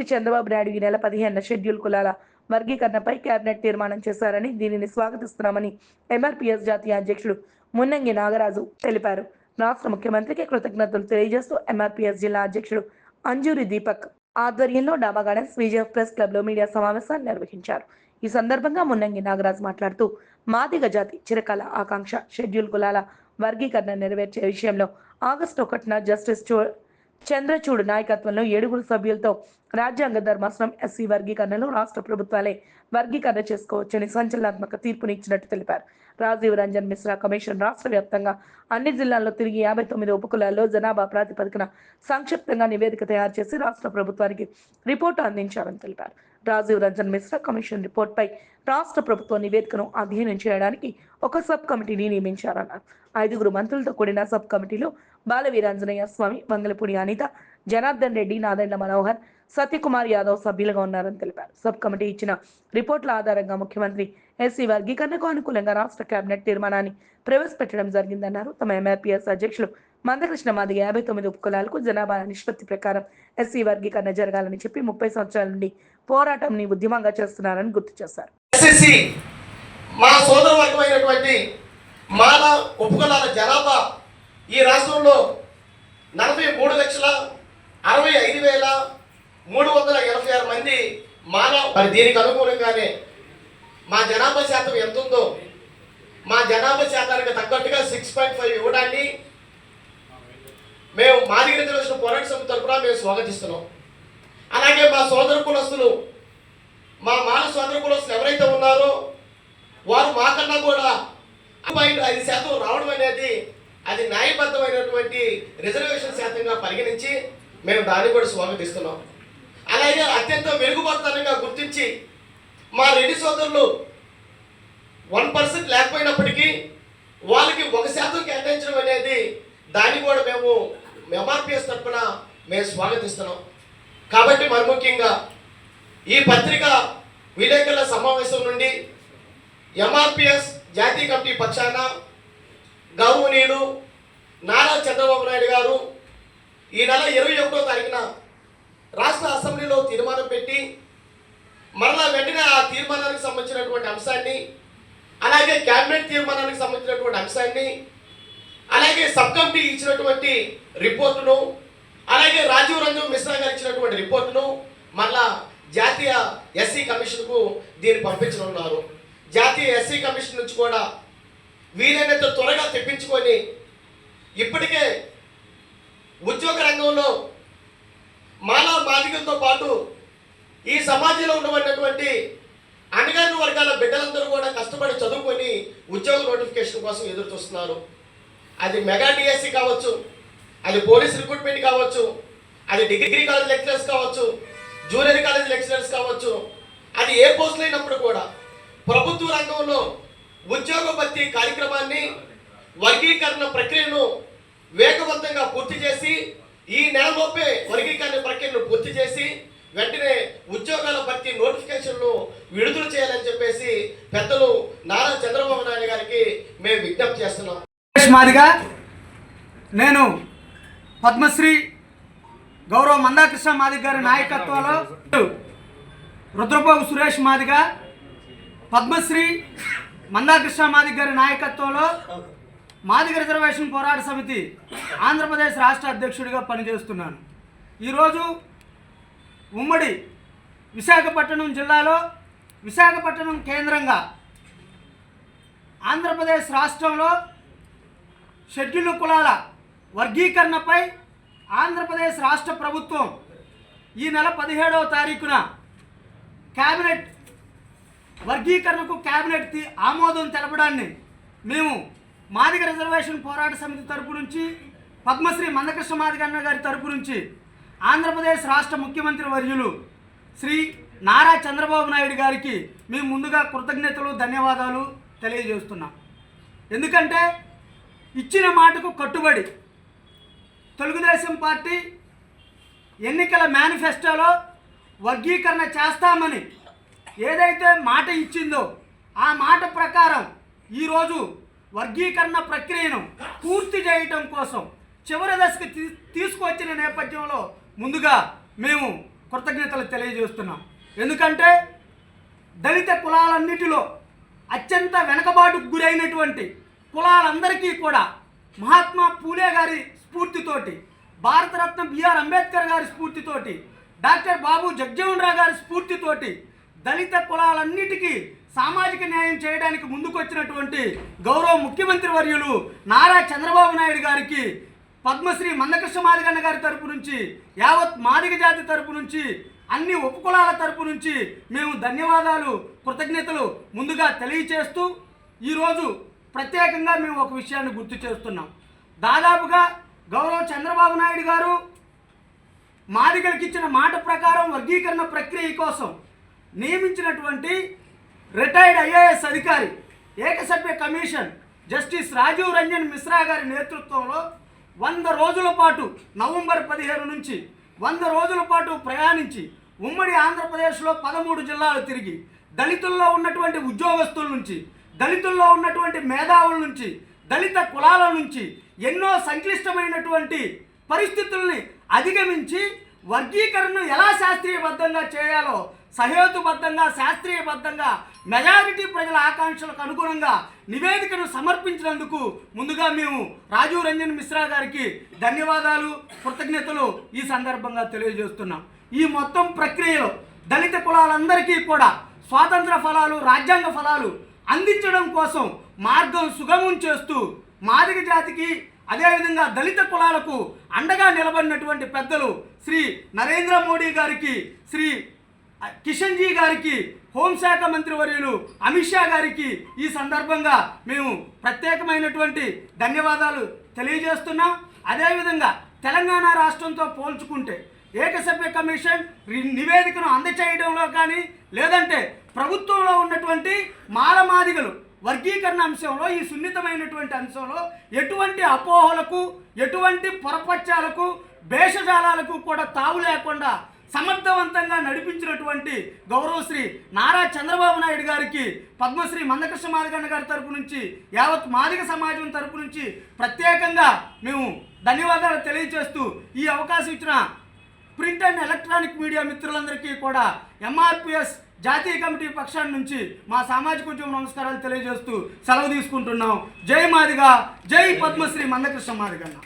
ముఖ్యమంత్రి చంద్రబాబు నాయుడు ఈ నెల పదిహేను షెడ్యూల్ కులాల వర్గీకరణపై కేబినెట్ తీర్మానం చేశారని దీనిని స్వాగతిస్తున్నామని ఎంఆర్పీఎస్ జాతీయ అధ్యక్షుడు మున్నంగి నాగరాజు తెలిపారు. రాష్ట్ర ముఖ్యమంత్రికి కృతజ్ఞతలు తెలియజేస్తూ ఎంఆర్పీఎస్ జిల్లా అధ్యక్షుడు అంజూరి దీపక్ ఆధ్వర్యంలో డాబా గార్డెన్స్ విజయ్ ప్రెస్ క్లబ్లో మీడియా సమావేశాన్ని నిర్వహించారు. ఈ సందర్భంగా మున్నంగి నాగరాజు మాట్లాడుతూ మాదిగ జాతి చిరకాల ఆకాంక్ష షెడ్యూల్ కులాల వర్గీకరణ నెరవేర్చే విషయంలో ఆగస్టు ఒకటిన జస్టిస్ చంద్రచూడ్ నాయకత్వంలో ఏడుగురు సభ్యులతో రాజ్యాంగ ధర్మాసనం ఎస్సీ వర్గీకరణలో రాష్ట్ర ప్రభుత్వాలే వర్గీకరణ చేసుకోవచ్చని సంచలనాత్మక తీర్పునిచ్చినట్టు తెలిపారు. రాజీవ్ రంజన్ మిశ్రా కమిషన్ రాష్ట్ర వ్యాప్తంగా అన్ని జిల్లాల్లో తిరిగి యాభై తొమ్మిది ఉపకులాల్లో జనాభా ప్రాతిపదికన సంక్షిప్తంగా నివేదిక తయారు చేసి రాష్ట్ర ప్రభుత్వానికి రిపోర్టు అందించారని తెలిపారు. రాజీవ్ రంజన్ మిశ్రా కమిషన్ రిపోర్ట్పై రాష్ట్ర ప్రభుత్వ నివేదికను అధ్యయనం చేయడానికి ఒక సబ్ కమిటీని నియమించారన్నారు. ఐదుగురు మంత్రులతో కూడిన సబ్ కమిటీలో బాలవీరాంజనేయ స్వామి మంగళపూడి అనిత జనార్దన్ రెడ్డి నాదెండ్ల మనోహర్ సత్యకుమార్ యాదవ్ సభ్యులుగా ఉన్నారని తెలిపారు. సబ్ కమిటీ ఇచ్చిన రిపోర్టుల ఆధారంగా ముఖ్యమంత్రి ఎస్సీ వర్గీకరణకు అనుకూలంగా రాష్ట్ర కేబినెట్ తీర్మానాన్ని ప్రవేశపెట్టడం జరిగిందన్నారు. తమ ఎంఆర్పీఎస్ అధ్యక్షులు మందకృష్ణ మాదిగ యాభై తొమ్మిది ఉపకులాలకు జనాభా నిష్పత్తి ప్రకారం ఎస్సీ వర్గీకరణ జరగాలని చెప్పి ముప్పై సంవత్సరాల నుండి పోరాటంని ఉద్యమంగా చేస్తున్నారని గుర్తు చేశారు. మా సోదర వర్గమైనటువంటి మాల ఉపకులాల జనాభా ఈ రాష్ట్రంలో నలభై మూడు లక్షల అరవై ఐదు వేల మూడు వందల ఎనభై ఆరు మంది మానవ మరి దీనికి అనుకూలంగానే మా జనాభా శాతం ఎంత ఉందో మా జనాభా శాతానికి తగ్గట్టుగా సిక్స్ పాయింట్ ఫైవ్ ఇవ్వడాన్ని మేము మాదిగ రిజర్వేషన్ పోరాట సమితి తరఫున మేము స్వాగతిస్తున్నాం. అలాగే మా సోదర కులస్తులు మా మాన సోదర కులస్తులు ఎవరైతే ఉన్నారో వారు మాకన్నా కూడా పాయింట్ ఐదు శాతం రావడం అనేది అది న్యాయబద్ధమైనటువంటి రిజర్వేషన్ శాతంగా పరిగణించి మేము దాన్ని కూడా స్వాగతిస్తున్నాం. అలాగే అత్యంత మెరుగుపడతానంగా గుర్తించి మా రెడ్డి సోదరులు వన్ పర్సెంట్ లేకపోయినప్పటికీ వాళ్ళకి ఒక శాతం కేటాయించడం అనేది దాన్ని కూడా మేము ఎంఆర్పిఎస్ తరఫున మేము స్వాగతిస్తున్నాం. కాబట్టి మరి ముఖ్యంగా ఈ పత్రిక విలేకరుల సమావేశం నుండి ఎంఆర్పిఎస్ జాతీయ కమిటీ పక్షాన గౌరవనీయులు నారా చంద్రబాబు నాయుడు గారు ఈ నెల ఇరవై ఒకటో తారీఖున రాష్ట్ర అసెంబ్లీలో తీర్మానం పెట్టి మరలా వెంటనే ఆ తీర్మానానికి సంబంధించినటువంటి అంశాన్ని అలాగే క్యాబినెట్ తీర్మానానికి సంబంధించినటువంటి అంశాన్ని అలాగే సబ్ కమిటీ ఇచ్చినటువంటి రిపోర్టును అలాగే రాజీవ్ రంజన్ మిశ్రా గారు ఇచ్చినటువంటి రిపోర్టును మళ్ళా జాతీయ ఎస్సీ కమిషన్కు దీన్ని పంపించనున్నారు. జాతీయ ఎస్సీ కమిషన్ నుంచి కూడా వీలైనంత త్వరగా తెప్పించుకొని ఇప్పటికే ఉద్యోగ రంగంలో మానవ బాధికులతో పాటు ఈ సమాజంలో ఉన్నటువంటి అణగారిన వర్గాల బిడ్డలందరూ కూడా కష్టపడి చదువుకొని ఉద్యోగ నోటిఫికేషన్ కోసం ఎదురు చూస్తున్నారు అది మెగా డిఎస్సి కావచ్చు అది పోలీస్ రిక్రూట్మెంట్ కావచ్చు అది డిగ్రీ కాలేజ్ లెక్చరర్స్ కావచ్చు జూనియర్ కాలేజ్ లెక్చరర్స్ కావచ్చు అది ఏ పోస్టులు అయినప్పుడు కూడా ప్రభుత్వ రంగంలో ఉద్యోగ భర్తీ కార్యక్రమాన్ని వర్గీకరణ ప్రక్రియను వేగవంతంగా పూర్తి చేసి ఈ నెల లోపే వర్గీకరణ ప్రక్రియను పూర్తి చేసి వెంటనే ఉద్యోగాల భర్తీ నోటిఫికేషన్ను విడుదల చేయాలని చెప్పేసి పెద్దలు నారా చంద్రబాబు నాయుడు గారికి మేము విజ్ఞప్తి చేస్తున్నాం. సురేష్ మాదిగా నేను పద్మశ్రీ గౌరవ మందాకృష్ణ మాదిగ గారి నాయకత్వంలో రుద్రపోగు సురేష్ మాదిగ పద్మశ్రీ మందాకృష్ణ మాదిగ గారి నాయకత్వంలో మాదిగ రిజర్వేషన్ పోరాట సమితి ఆంధ్రప్రదేశ్ రాష్ట్ర అధ్యక్షుడిగా పనిచేస్తున్నాను. ఈరోజు ఉమ్మడి విశాఖపట్నం జిల్లాలో విశాఖపట్నం కేంద్రంగా ఆంధ్రప్రదేశ్ రాష్ట్రంలో షెడ్యూల్ కులాల వర్గీకరణపై ఆంధ్రప్రదేశ్ రాష్ట్ర ప్రభుత్వం ఈ నెల పదిహేడవ తారీఖున క్యాబినెట్ వర్గీకరణకు క్యాబినెట్ ఆమోదం తెలపడాన్ని మేము మాదిగ రిజర్వేషన్ పోరాట సమితి తరపు నుంచి పద్మశ్రీ మందకృష్ణ మాదిగన్న గారి తరపు నుంచి ఆంధ్రప్రదేశ్ రాష్ట్ర ముఖ్యమంత్రి వర్యులు శ్రీ నారా చంద్రబాబు నాయుడు గారికి మేము ముందుగా కృతజ్ఞతలు ధన్యవాదాలు తెలియజేస్తున్నాం. ఎందుకంటే ఇచ్చిన మాటకు కట్టుబడి తెలుగుదేశం పార్టీ ఎన్నికల మేనిఫెస్టోలో వర్గీకరణ చేస్తామని ఏదైతే మాట ఇచ్చిందో ఆ మాట ప్రకారం ఈరోజు వర్గీకరణ ప్రక్రియను పూర్తి చేయటం కోసం చివరి దశకు తీ- తీసుకువచ్చిన నేపథ్యంలో ముందుగా మేము కృతజ్ఞతలు తెలియజేస్తున్నాం. ఎందుకంటే దళిత కులాలన్నిటిలో అత్యంత వెనకబాటుకు గురైనటువంటి కులాలందరికీ కూడా మహాత్మా పూలే గారి స్ఫూర్తితోటి భారతరత్న బిఆర్ అంబేద్కర్ గారి స్ఫూర్తితోటి డాక్టర్ బాబు జగ్జీవన్ రావు గారి స్ఫూర్తితోటి దళిత కులాలన్నిటికీ సామాజిక న్యాయం చేయడానికి ముందుకొచ్చినటువంటి గౌరవ ముఖ్యమంత్రి వర్యులు నారా చంద్రబాబు నాయుడు గారికి పద్మశ్రీ మందకృష్ణ మాదిగన్న గారి తరపు నుంచి యావత్ మాదిగ జాతి తరపు నుంచి అన్ని ఉపకులాల తరపు నుంచి మేము ధన్యవాదాలు కృతజ్ఞతలు ముందుగా తెలియచేస్తూ ఈరోజు ప్రత్యేకంగా మేము ఒక విషయాన్ని గుర్తు చేస్తున్నాం. దాదాపుగా గౌరవ చంద్రబాబు నాయుడు గారు మాదిగలకు ఇచ్చిన మాట ప్రకారం వర్గీకరణ ప్రక్రియ కోసం నియమించినటువంటి రిటైర్డ్ ఐఏఎస్ అధికారి ఏకసభ్య కమిషన్ జస్టిస్ రాజీవ్ రంజన్ మిశ్రా గారి నేతృత్వంలో వంద రోజుల పాటు నవంబర్ పదిహేను నుంచి వంద రోజుల పాటు ప్రయాణించి ఉమ్మడి ఆంధ్రప్రదేశ్లో పదమూడు జిల్లాలు తిరిగి దళితుల్లో ఉన్నటువంటి ఉద్యోగస్తుల నుంచి దళితుల్లో ఉన్నటువంటి మేధావుల నుంచి దళిత కులాల నుంచి ఎన్నో సంక్లిష్టమైనటువంటి పరిస్థితుల్ని అధిగమించి వర్గీకరణను ఎలా శాస్త్రీయబద్ధంగా చేయాలో సహేతుబద్ధంగా శాస్త్రీయబద్ధంగా మెజారిటీ ప్రజల ఆకాంక్షలకు అనుగుణంగా నివేదికను సమర్పించినందుకు ముందుగా మేము రాజీవ్ రంజన్ మిశ్రా గారికి ధన్యవాదాలు కృతజ్ఞతలు ఈ సందర్భంగా తెలియజేస్తున్నాం. ఈ మొత్తం ప్రక్రియలో దళిత కులాలందరికీ కూడా స్వాతంత్ర ఫలాలు రాజ్యాంగ ఫలాలు అందించడం కోసం మార్గం సుగమం చేస్తూ మాదిగ జాతికి అదేవిధంగా దళిత కులాలకు అండగా నిలబడినటువంటి పెద్దలు శ్రీ నరేంద్ర మోడీ గారికి శ్రీ కిషన్ జీ గారికి హోంశాఖ మంత్రి వర్యులు అమిత్ షా గారికి ఈ సందర్భంగా మేము ప్రత్యేకమైనటువంటి ధన్యవాదాలు తెలియజేస్తున్నాం. అదేవిధంగా తెలంగాణ రాష్ట్రంతో పోల్చుకుంటే ఏకసభ్య కమిషన్ నివేదికను అందచేయడంలో కానీ లేదంటే ప్రభుత్వంలో ఉన్నటువంటి మాలమాదిగలు వర్గీకరణ అంశంలో ఈ సున్నితమైనటువంటి అంశంలో ఎటువంటి అపోహలకు ఎటువంటి పొరపచ్చాలకు భేషజాలాలకు కూడా తావు లేకుండా సమర్థవంతంగా నడిపించినటువంటి గౌరవశ్రీ నారా చంద్రబాబు నాయుడు గారికి పద్మశ్రీ మందకృష్ణ మాదిగన్న గారి తరపు నుంచి యావత్ మాదిగ సమాజం తరపు నుంచి ప్రత్యేకంగా మేము ధన్యవాదాలు తెలియజేస్తూ ఈ అవకాశం ఇచ్చిన ప్రింట్ అండ్ ఎలక్ట్రానిక్ మీడియా మిత్రులందరికీ కూడా ఎంఆర్పిఎస్ జాతీయ కమిటీ పక్షాన్ని నుంచి మా సామాజిక ఉద్యమ నమస్కారాలు తెలియజేస్తూ సెలవు తీసుకుంటున్నాం. జై మాదిగా జై పద్మశ్రీ మందకృష్ణ మాదిగన్న.